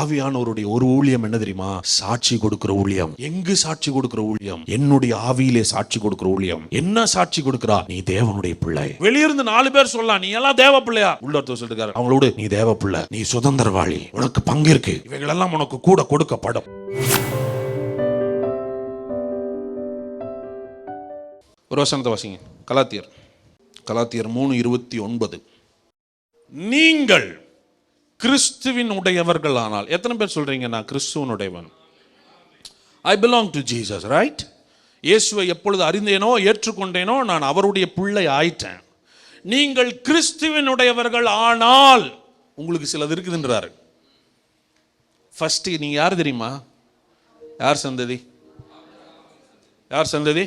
ஆவியானவருடைய ஒரு ஊழியம் என்ன தெரியுமா? சாட்சி கொடுக்கிற ஊழியம். எங்கு சாட்சி கொடுக்கிற ஊழியம்? என்னுடைய ஆவியிலே சாட்சி கொடுக்கிற ஊழியம். என்ன சாட்சி கொடுக்கிறா? நீ தேவனுடைய பிள்ளை. வெளியிருந்து நாலு பேர் சொல்லலாம். நீ எல்லாம் தேவ பிள்ளையா? உள்ள சொல்லிருக்காரு அவங்களோட நீ தேவ பிள்ளை. நீ சுதந்திரவாளி. உனக்கு பங்கு இருக்கு. இவைகளெல்லாம் உனக்கு கூட கொடுக்கப்படும். ஒரு வசனத்தை வாசிங்க. கலாத்தியர். கலாத்தியர் மூணு இருபத்தி ஒன்பது. நீங்கள் கிறிஸ்துவின் உடையவர்கள் ஆனால் எத்தனை பேர் சொல்கிறீங்க நான் கிறிஸ்துவன் உடையவன் I belong to Jesus right இயேசுவை எப்பொழுது அறிந்தேனோ ஏற்றுக்கொண்டேனோ நான் அவருடைய பிள்ளை ஆயிட்டேன். நீங்கள் கிறிஸ்துவின் உடையவர்கள் ஆனால் உங்களுக்கு சிலது இருக்குதுன்றாரு. ஃபஸ்ட்டு நீங்கள் யார் தெரியுமா? யார் சந்ததி? யார் சந்ததி?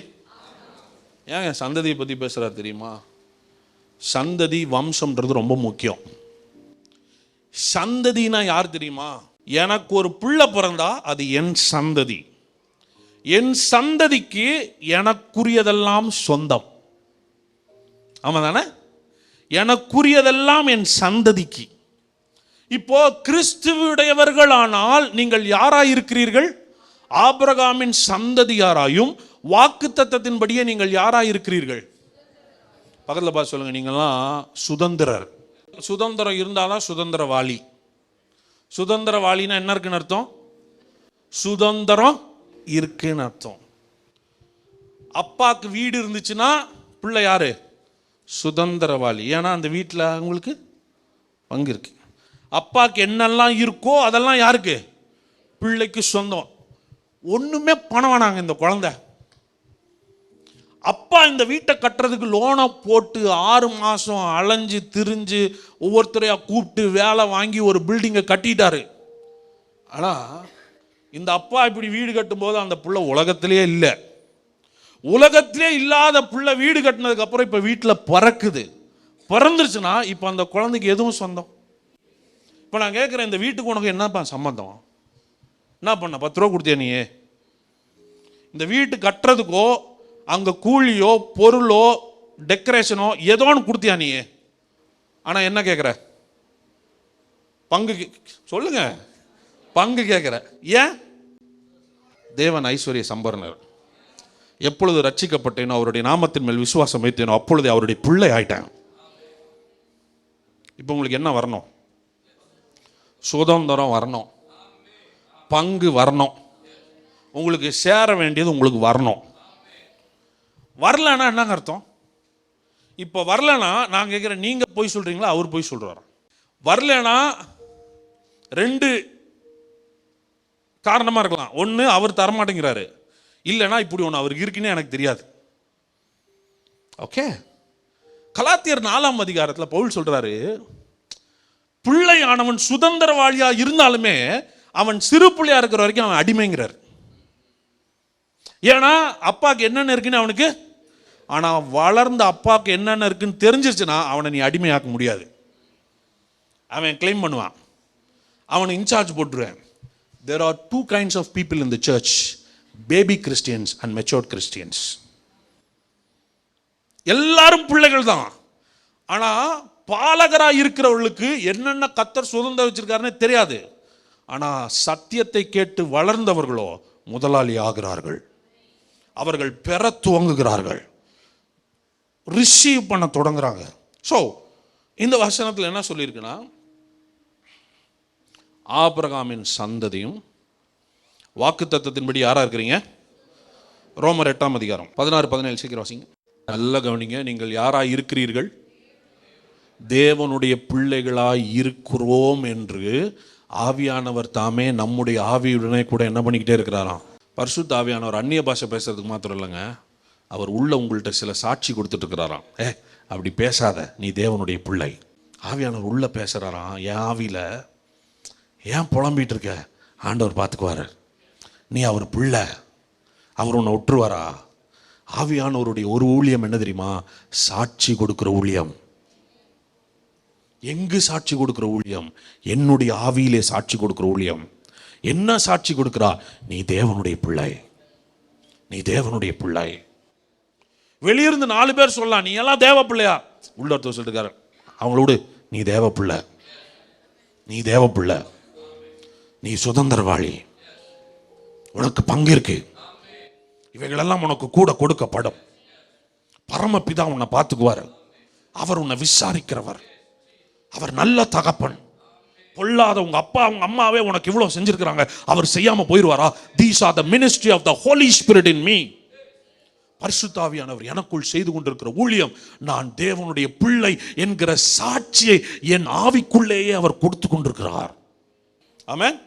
ஏங்க சந்ததியை பற்றி பேசுகிறார் தெரியுமா? சந்ததி வம்சம்ன்றது ரொம்ப முக்கியம். சந்ததினா யார் தெரியுமா? எனக்கு ஒரு புள்ள பிறந்தா அது என் சந்ததி. என் சந்ததிக்கு எனக்குரியதெல்லாம் சொந்தம். ஆமா தானே எனக்குரியதெல்லாம் என் சந்ததிக்கு. இப்போ கிறிஸ்துவுடையவர்களானால் நீங்கள் யாராயிருக்கிறீர்கள்? ஆபிரகாமின் சந்ததியாராயும் வாக்கு தத்தத்தின்படியே நீங்கள் யாராயிருக்கிறீர்கள்? பக்கத்தில் பார்த்து சொல்லுங்க நீங்கள்லாம் சுதந்திரர். சுதந்திரம் இருந்தாதான் சுதந்திரவாளி. சுதந்திரவாளின்னா என்ன இருக்குன்னு அர்த்தம்? சுதந்திரம் இருக்குன்னு அர்த்தம். அப்பாவுக்கு வீடு இருந்துச்சுன்னா பிள்ளை யாரு? சுதந்திரவாளி. ஏன்னா அந்த வீட்டில் அவங்களுக்கு பங்கு இருக்கு. அப்பாவுக்கு என்னெல்லாம் இருக்கோ அதெல்லாம் யாருக்கு? பிள்ளைக்கு சொந்தம். ஒன்றுமே பணம் வேணாங்க இந்த குழந்தை. அப்பா இந்த வீட்டை கட்டுறதுக்கு லோனை போட்டு ஆறு மாதம் அலைஞ்சு திரிஞ்சு ஒவ்வொருத்தரையாக கூப்பிட்டு வேலை வாங்கி ஒரு பில்டிங்கை கட்டிட்டாரு. ஆனால் இந்த அப்பா இப்படி வீடு கட்டும்போது அந்த புள்ள உலகத்திலே இல்லை. உலகத்திலே இல்லாத புள்ள வீடு கட்டினதுக்கப்புறம் இப்போ வீட்டில் பறக்குது. பறந்துருச்சுன்னா இப்போ அந்த குழந்தைக்கு எதுவும் சொந்தம்? இப்போ நான் கேட்குறேன் இந்த வீட்டுக்கு உனக்கு என்னப்பா சம்மந்தம் என்ன பண்ண பத்து ரூபா கொடுத்தியா நீ இந்த வீட்டு கட்டுறதுக்கோ அங்கே கூலியோ பொருளோ டெக்கரேஷனோ ஏதோ ஒன்று கொடுத்தியா நீ? ஆனால் என்ன கேட்குற பங்கு கே- சொல்லுங்க. பங்கு கேட்குற ஏன்? தேவன் ஐஸ்வர்ய சம்பரணர். எப்பொழுது ரட்சிக்கப்பட்டேனோ அவருடைய நாமத்தின் மேல் விசுவாசம் வைத்தேனோ அப்பொழுது அவருடைய பிள்ளை ஆயிட்டேன். இப்போ உங்களுக்கு என்ன வரணும்? சுதந்திரம் வரணும். பங்கு வரணும். உங்களுக்கு சேர வேண்டியது உங்களுக்கு வரணும். வரலன்னா என்னங்க அர்த்தம்? இப்போ வரலனா நான் கேட்குறேன் நீங்கள் போய் சொல்கிறீங்களா அவர் போய் சொல்கிறார் வரலனா ரெண்டு காரணமாக இருக்கலாம். ஒன்று அவர் தரமாட்டேங்கிறாரு. இல்லைனா இப்படி ஒன்று அவருக்கு இருக்குன்னு எனக்கு தெரியாது. ஓகே கலாத்தியர் நாலாம் அதிகாரத்தில் பவுல் சொல்கிறாரு பிள்ளையானவன் சுதந்திரவாளியாக இருந்தாலுமே அவன் சிறு பிள்ளையாக இருக்கிற வரைக்கும் அவன் அடிமைங்கிறார். ஏன்னா அப்பாவுக்கு என்னென்ன இருக்குன்னு அவனுக்கு ஆனால் வளர்ந்த அப்பாவுக்கு என்னென்ன இருக்குன்னு தெரிஞ்சிருச்சுன்னா அவனை நீ அடிமையாக்க முடியாது. அவன் கிளைம் பண்ணுவான். அவனை இன்சார்ஜ் போட்டுருவேன். There are two kinds of people in the church baby Christians and matured Christians எல்லாரும் பிள்ளைகள் தான். ஆனால் பாலகராக இருக்கிறவர்களுக்கு என்னென்ன கத்தர் சுதந்திரம் வச்சிருக்காருன்னு தெரியாது. ஆனால் சத்தியத்தை கேட்டு வளர்ந்தவர்களோ முதலாளி ஆகிறார்கள். அவர்கள் பெற துவங்குகிறார்கள். ரிசீவ் பண்ண தொடங்குறாங்க. ஸோ இந்த வசனத்தில் என்ன சொல்லியிருக்குன்னா ஆபிரகாமின் சந்ததியும் வாக்கு தத்துவத்தின்படி யாராக இருக்கிறீங்க? ரோமர் எட்டாம் அதிகாரம் பதினாறு பதினேழு சீக்கிரம் வாசிங்க. நல்ல கவனிங்க நீங்கள் யாராக இருக்கிறீர்கள்? தேவனுடைய பிள்ளைகளாய் இருக்கிறோம் என்று ஆவியானவர் தாமே நம்முடைய ஆவியுடனே கூட என்ன பண்ணிக்கிட்டே இருக்கிறாராம்? பரிசுத்த ஆவியானவர் அந்நிய பாஷை பேசுறதுக்கு மாத்திரம் இல்லைங்க. அவர் உள்ள உங்கள்கிட்ட சில சாட்சி கொடுத்துட்ருக்கிறாராம் ஏ அப்படி பேசாத நீ தேவனுடைய பிள்ளை. ஆவியானவர் உள்ள பேசுகிறாராம் என் ஆவியில ஏன் புலம்பிட்டு இருக்க? ஆண்டவர் பார்த்துக்குவாரு. நீ அவர் பிள்ளை அவர் உன்னை ஒற்றுவாரா? ஆவியானவருடைய ஒரு ஊழியம் என்ன தெரியுமா? சாட்சி கொடுக்குற ஊழியம். எங்கு சாட்சி கொடுக்குற ஊழியம்? என்னுடைய ஆவியிலே சாட்சி கொடுக்குற ஊழியம். என்ன சாட்சி கொடுக்குறா நீ தேவனுடைய பிள்ளை நீ தேவனுடைய பிள்ளை. வெளியிருந்து நாலு பேர் சொல்லலாம் நீ எல்லாம் தேவ பிள்ளையா? உள்ள ஒருத்தர் சொல்லிருக்காரு அவங்களோடு நீ தேவ பிள்ளை. நீ தேவ பிள்ளை. நீ சுதந்திரவாளி. உனக்கு பங்கு இருக்கு. இவைகளெல்லாம் உனக்கு கூட கொடுக்கப்படும். பரமபிதா உன்னை பார்த்துக்குவார். அவர் உன்னை விசாரிக்கிறவர். அவர் நல்ல தகப்பன். பொல்லாத உங்க அப்பா உங்க அம்மாவே உனக்கு இவ்வளவு செஞ்சிருக்கிறாங்க. அவர் செய்யாம போயிடுவாரா these are the ministry of the Holy Spirit in me பரிசுத்தாவியானவர் எனக்குள் செய்து கொண்டிருக்கிற ஊழியம் நான் தேவனுடைய பிள்ளை என்கிற சாட்சியை என் ஆவிக்குள்ளேயே அவர் கொடுத்து கொண்டிருக்கிறார். ஆமாம்